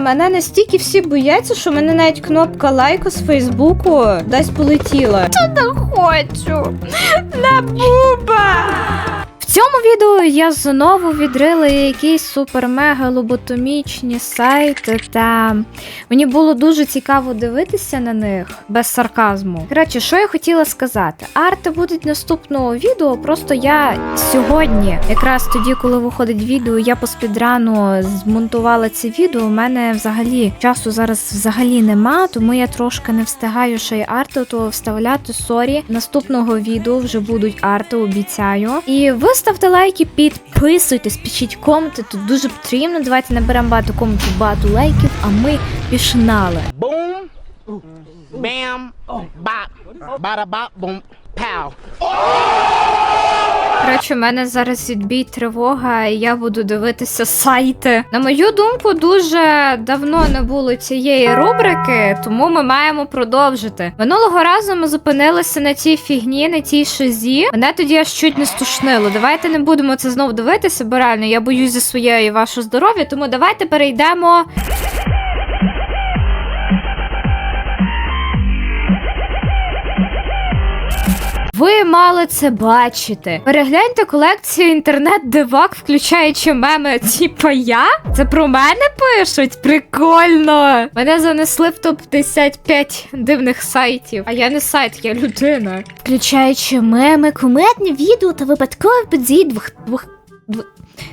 мене настільки всі бояться, що мене навіть кнопка лайку з Фейсбуку десь полетіла. Хочу. На буба. Цьому відео я знову відрила якісь супер-мега лоботомічні сайти, та мені було дуже цікаво дивитися на них без сарказму. Коротше, що я хотіла сказати? Арти будуть наступного відео. Просто я сьогодні, якраз тоді, коли виходить відео, я по спідрану змонтувала це відео. У мене взагалі часу зараз взагалі нема, тому я трошки не встигаю ще й арти то вставляти. Сорі. Наступного відео вже будуть арти, обіцяю. І ви ставте лайки, підписуйтесь, пишіть коменти. Тут дуже потрібно. Давайте наберемо багато коментів, багато лайків, а ми пішнали. Бум! Бам! Boom. Pow. Коротше, у мене зараз відбій тривога, і я буду дивитися сайти. На мою думку, дуже давно не було цієї рубрики, тому ми маємо продовжити. Минулого разу ми зупинилися на цій фігні, на цій шизі. Мене тоді аж чуть не стушнило. Давайте не будемо це знову дивитися, бо реально я боюсь за своє і ваше здоров'я, тому давайте перейдемо. Ви мали це бачити. Перегляньте колекцію інтернет-дивак, включаючи меми типа я. Це про мене пишуть? Прикольно. Мене занесли в топ 55 дивних сайтів. А я не сайт, я людина. Включаючи меми, кумедні відео та випадкові події двох двох.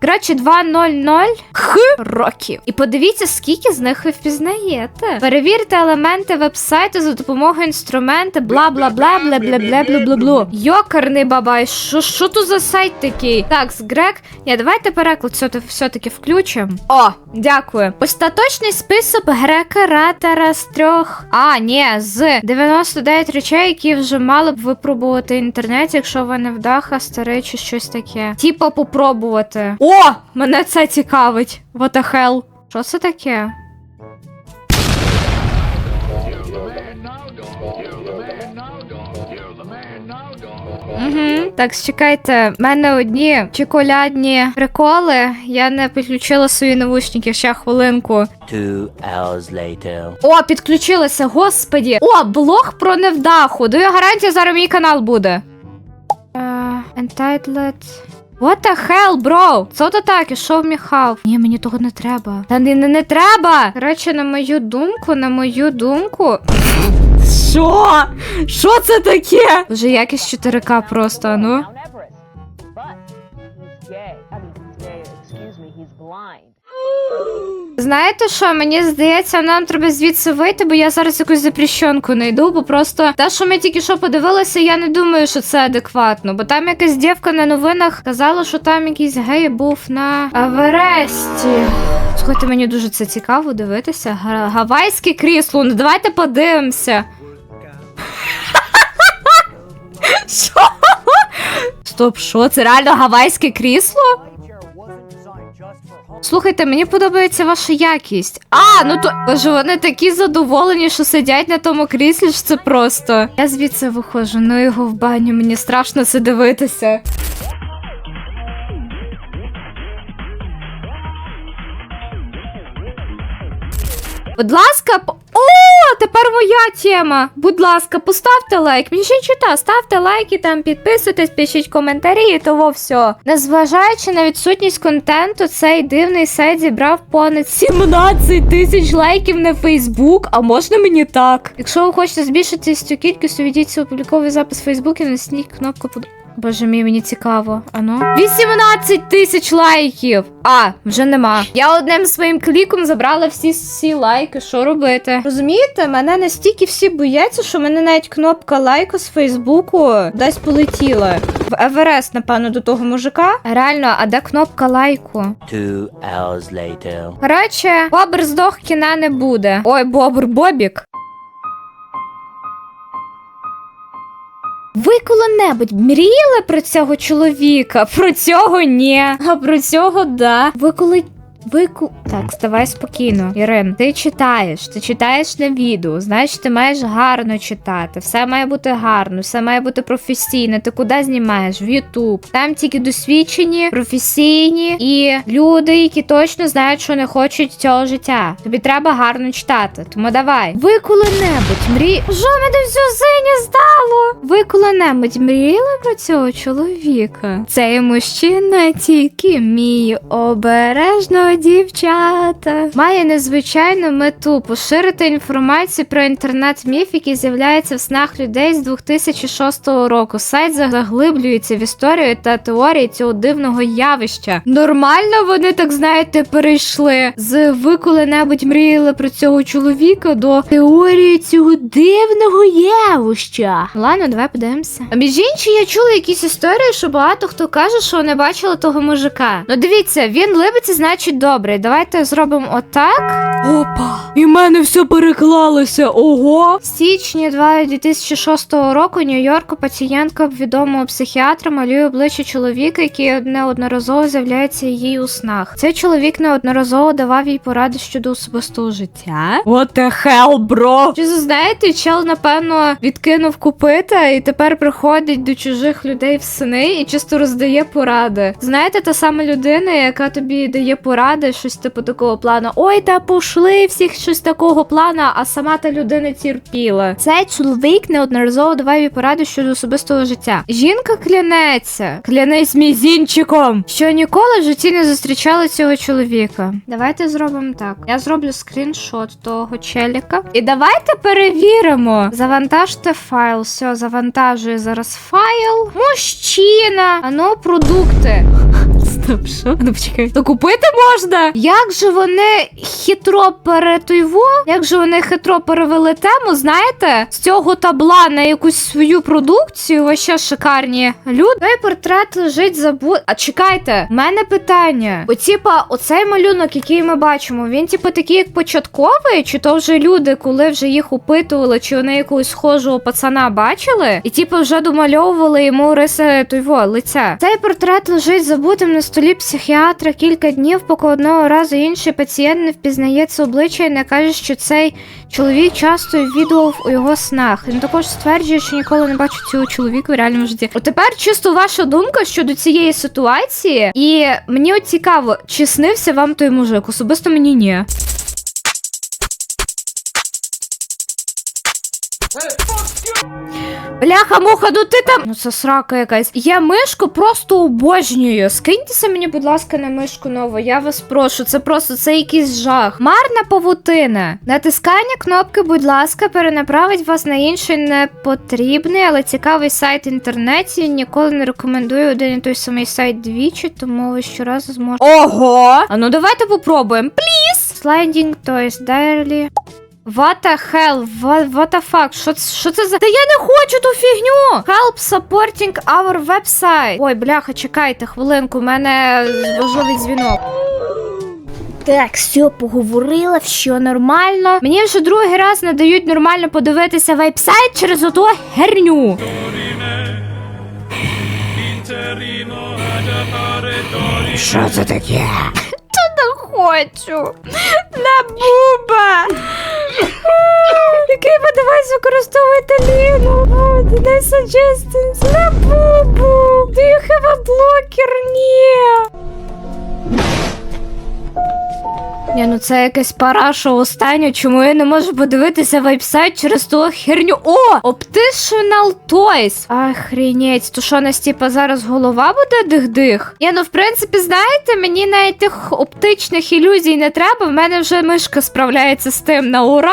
Коротше, 2.00 х років. І подивіться, скільки з них ви впізнаєте. Перевірте елементи вебсайту за допомогою інструмента, бла бла бла бла бла бла бла бла бла Йокарний бабай, що, що тут за сайт такий? Так, з грек. Я давайте переклад все- все-таки включимо. О, дякую. Остаточний список грека ратера з трьох. А, ні, з 99 речей, які вже мали б випробувати в інтернеті, якщо ви не вдаха, старий чи щось таке. Типа попробувати. О! Мене це цікавить. What the hell? Що це таке? Угу. Так, чекайте, в мене одні чоколядні приколи. Я не підключила свої навушники ще хвилинку. Two hours later. О, підключилася, господі. О, блог про невдаху. Даю гарантію, зараз мій канал буде. Uh, entitled... What the hell, bro? Це то таке? Що вміхав? Ні, мені того не треба. Та не, не, не треба. Коротше, на мою думку, на мою думку. Що? Що це таке? Вже якість 4К просто, ну. Excuse me, he's blind. Знаєте що, мені здається, нам треба звідси вийти, бо я зараз якусь запрещенку знайду, бо просто те, що ми тільки що подивилися, я не думаю, що це адекватно. Бо там якась дівка на новинах казала, що там якийсь гей був на Авересті. Слухайте, мені дуже це цікаво дивитися. Гавайське крісло, ну давайте подивимося. Що? Стоп, що? Це реально гавайське крісло? Слухайте, мені подобається ваша якість. А, ну то ж вони такі задоволені, що сидять на тому кріслі, що це просто. Я звідси виходжу, ну його в баню, мені страшно це дивитися. Будь ласка, по- о, тепер моя тема. Будь ласка, поставте лайк. Мені ще чита, ставте лайки, там підписуйтесь, пишіть коментарі і того все. Незважаючи на відсутність контенту, цей дивний сайт зібрав понад 17 тисяч лайків на Фейсбук. А можна мені так? Якщо ви хочете збільшити цю кількість, увійдіть у публіковий запис Фейсбук і насніть кнопку под. Боже мій, мені цікаво. Ану. 18 тисяч лайків! А, вже нема. Я одним своїм кліком забрала всі, всі лайки. Що робити? Розумієте, мене настільки всі бояться, що мене навіть кнопка лайку з Фейсбуку десь полетіла. В Еверест, напевно, до того мужика. Реально, а де кнопка лайку? Two hours later. Коротше, бобр здох кіна не буде. Ой, бобр Бобік. Ви коли-небудь мріяли про цього чоловіка? Про цього ні. А про цього да. Ви коли Вику. Так, ставай спокійно. Ірин, ти читаєш, ти читаєш на відео, значить, ти маєш гарно читати. Все має бути гарно, все має бути професійно. Ти куди знімаєш? В Ютуб. Там тільки досвідчені, професійні і люди, які точно знають, що не хочуть цього життя. Тобі треба гарно читати. Тому давай. Ви коли-небудь мрій. Що мене всю синє стало? Ви коли-небудь мріяли про цього чоловіка? Цей мужчина тільки мій обережно дівчата. Має незвичайну мету поширити інформацію про інтернет-міф, який з'являється в снах людей з 2006 року. Сайт заглиблюється в історію та теорії цього дивного явища. Нормально вони так знаєте перейшли з ви коли-небудь мріяли про цього чоловіка до теорії цього дивного явища. Ладно, давай подивимося. А між іншим, я чула якісь історії, що багато хто каже, що не бачили того мужика. Ну дивіться, він либиться, значить добрий. Давайте зробимо отак. Опа! І в мене все переклалося. Ого! В січні 2006 року Нью-Йорку пацієнтка відомого психіатра малює обличчя чоловіка, який неодноразово з'являється їй у снах. Цей чоловік неодноразово давав їй поради щодо особистого життя. What the hell, bro? Чи знаєте, чел, напевно, відкинув купита і тепер приходить до чужих людей в сни і чисто роздає поради. Знаєте, та сама людина, яка тобі дає поради, щось типу такого плану. Ой, та пошли всіх щось такого плана, а сама та людина терпіла. Цей чоловік неодноразово давав їй поради щодо особистого життя. Жінка клянеться, клянець мізінчиком, що ніколи в житті не зустрічала цього чоловіка. Давайте зробимо так. Я зроблю скріншот того челіка. І давайте перевіримо. Завантажте файл. Все, завантажую зараз файл. Мужчина. Ану, продукти. Що? Ну почекай. То купити можна? Як же вони хитро перетойво? Як же вони хитро перевели тему, знаєте? З цього табла на якусь свою продукцію, вообще шикарні люди. Той портрет лежить забу... А чекайте, в мене питання. О, типа, оцей малюнок, який ми бачимо, він типа такий як початковий, чи то вже люди, коли вже їх опитували, чи вони якогось схожого пацана бачили, і типа вже домальовували йому риси тойво лиця. Цей портрет лежить забутим на столі психіатра кілька днів, поки одного разу інший пацієнт не впізнає це обличчя і не каже, що цей чоловік часто відвідував у його снах. Він також стверджує, що ніколи не бачив цього чоловіка в реальному житті. От тепер чисто ваша думка щодо цієї ситуації, і мені от цікаво, чи снився вам той мужик? Особисто мені ні. Бляха, муха, ну ти там. Ну це срака якась. Я мишку просто обожнюю. Скиньтеся мені, будь ласка, на мишку нову. Я вас прошу. Це просто це якийсь жах. Марна павутина. Натискання кнопки, будь ласка, перенаправить вас на інший непотрібний, але цікавий сайт в інтернеті. Ніколи не рекомендую один і той самий сайт двічі, тому ви щоразу зможете. Ого! А ну давайте попробуємо. Пліс! Sliding Toys Diary. What the hell? What, what the fuck? Що, це- що це за. Та я не хочу ту фігню! Help supporting our website. Ой, бляха, чекайте хвилинку, у мене важливий дзвінок. Так, все, поговорила, все нормально. Мені вже другий раз не дають нормально подивитися веб-сайт через оту херню. Що це таке? Не хочу. На буба. Який девайс використовуєте Ліну? Дай suggestions. На бубу. Do you have a blocker? Ні. Ні, ну це якась параша остання, чому я не можу подивитися веб-сайт через ту херню. О! Optional Toys! Охренеть, то що нас типа зараз голова буде дих-дих? Ні, ну в принципі, знаєте, мені навіть тих оптичних ілюзій не треба. В мене вже мишка справляється з тим на ура.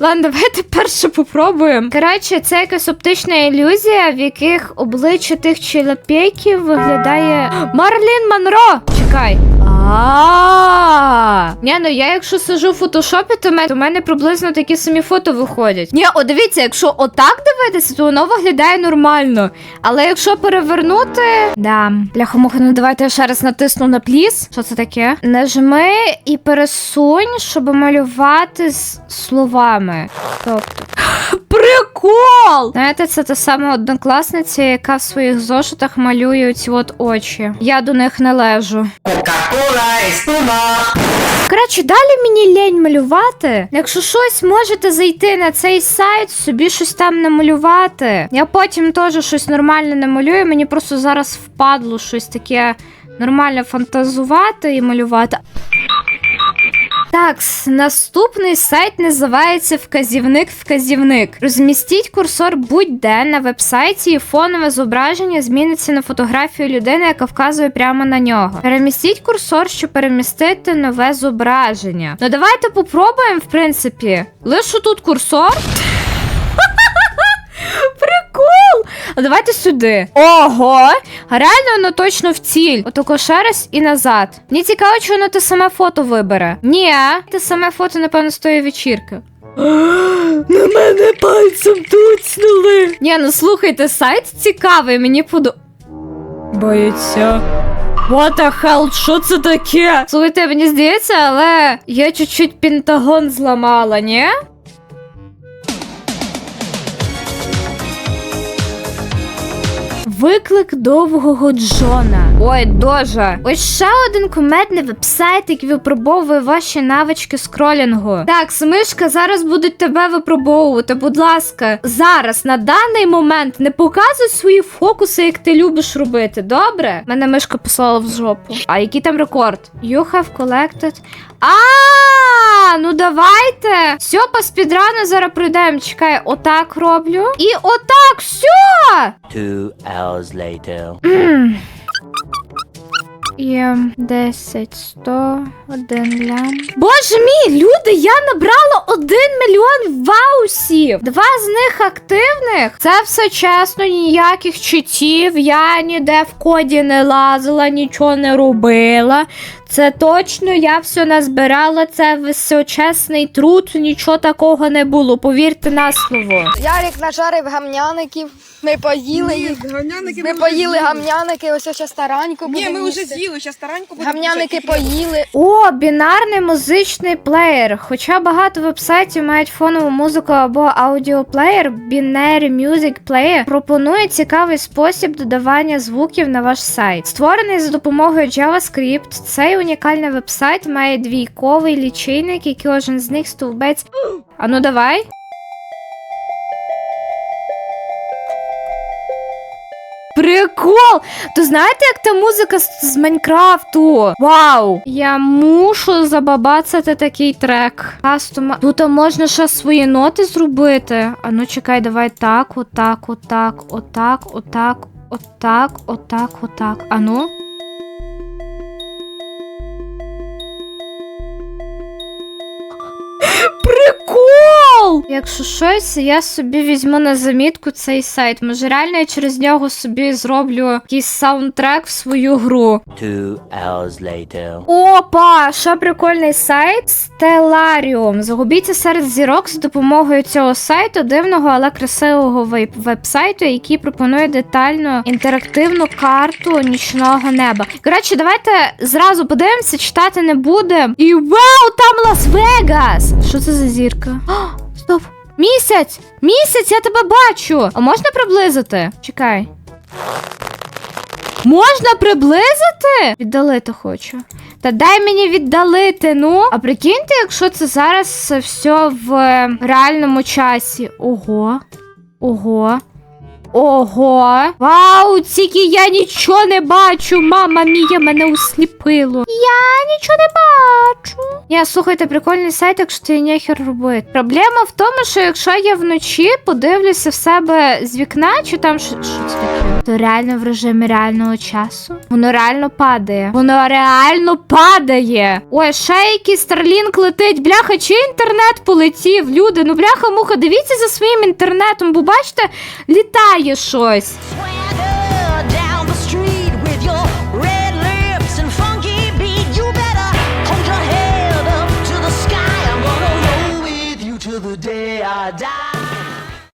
Ладно, давайте перше попробуємо. Коротше, це якась оптична ілюзія, в яких обличчя тих чолопіків виглядає. Марлін Монро! Чекай. А. Ні, ну я якщо сижу в фотошопі, то в мене приблизно такі самі фото виходять. Ні, о, дивіться, якщо отак дивитися, то воно виглядає нормально. Але якщо перевернути. Да. Бляха-муха, ну давайте я ще раз натисну на пліс. Що це таке? Нажми і пересунь, щоб малювати з словами. Тобто. Прикол! Прикол! Знаєте, це та сама однокласниця, яка в своїх зошитах малює ці от очі. Я до них не лежу. Коротше, далі мені лень малювати. Якщо щось можете зайти на цей сайт, собі щось там намалювати. Я потім теж щось нормальне намалюю. Мені просто зараз впадло щось таке нормально фантазувати і малювати. Так, наступний сайт називається Вказівник Вказівник. Розмістіть курсор будь-де на вебсайті, і фонове зображення зміниться на фотографію людини, яка вказує прямо на нього. Перемістіть курсор, щоб перемістити нове зображення. Ну давайте попробуємо, в принципі. Лише тут курсор. А давайте сюди. Ого! Реально воно точно в ціль. Отако ще раз і назад. Мені цікаво, чи воно те саме фото вибере. Ні, те саме фото, напевно, з тої вечірки. На мене пальцем туцнули. Ні, ну слухайте, сайт цікавий, мені подо. Боїться. What the hell, що це таке? Слухайте, мені здається, але я чуть-чуть пентагон зламала, ні? Виклик довгого Джона. Ой, дуже. Ось ще один кумедний вебсайт, який випробовує ваші навички скролінгу. Так, Смишка, зараз будуть тебе випробовувати. Будь ласка, зараз на даний момент не показуй свої фокуси, як ти любиш робити. Добре? Мене мишка послала в жопу. А який там рекорд? You have collected. А, ну давайте. Все, по спідрану зараз пройдемо. Чекай, отак роблю. І отак, все. Two hours later. Є 10, 100, 1 лям. Боже мій, люди, я набрала 1 мільйон ваусів. Два з них активних. Це все чесно, ніяких читів. Я ніде в коді не лазила, нічого не робила. Це точно я все назбирала. Це височесний труд, нічого такого не було. Повірте на слово. Ярик нажарив гамняників. Ми поїли їх. Гамняники Ми поїли гамняники, ось ще стараньку Ні, ми вже з'їли, зараз тараньку будемо Гамняники поїли. О, бінарний музичний плеєр. Хоча багато вебсайтів мають фонову музику або аудіоплеєр, Binary Music Player пропонує цікавий спосіб додавання звуків на ваш сайт. Створений за допомогою JavaScript, цей унікальний вебсайт має двійковий лічильник, і кожен з них стовбець. А ну давай. Прикол! То знаєте, як та музика з, з Майнкрафту? Вау! Я мушу забабацати такий трек. Кастома. Тут можна ще свої ноти зробити. А ну чекай, давай так, отак, отак, отак, отак, отак, отак, отак. А ну. Якщо щось, я собі візьму на замітку цей сайт. Може, реально я через нього собі зроблю якийсь саундтрек в свою гру. Two hours later. Опа! Ще прикольний сайт Stellarium. Загубіться серед зірок з допомогою цього сайту, дивного, але красивого веб- вебсайту, який пропонує детальну інтерактивну карту нічного неба. Коротше, давайте зразу подивимося, читати не будемо. І вау, там Лас-Вегас! Що це за зірка? О, стоп! Місяць! Місяць, я тебе бачу! А можна приблизити? Чекай. Можна приблизити? Віддалити хочу. Та дай мені віддалити, ну. А прикиньте, якщо це зараз все в е, реальному часі. Ого. Ого. Ого. Вау, тільки я нічого не бачу. Мама мія мене усліпило. Я нічого не бачу. Ні, слухайте, прикольний сайт, якщо ти нехер робити. Проблема в тому, що якщо я вночі подивлюся в себе з вікна, чи там що таке, то реально в режимі реального часу. Воно реально падає. Воно реально падає. Ой, ще якийсь Starlink летить. Бляха, чи інтернет полетів? Люди, ну бляха, муха, дивіться за своїм інтернетом, бо бачите, літає щось.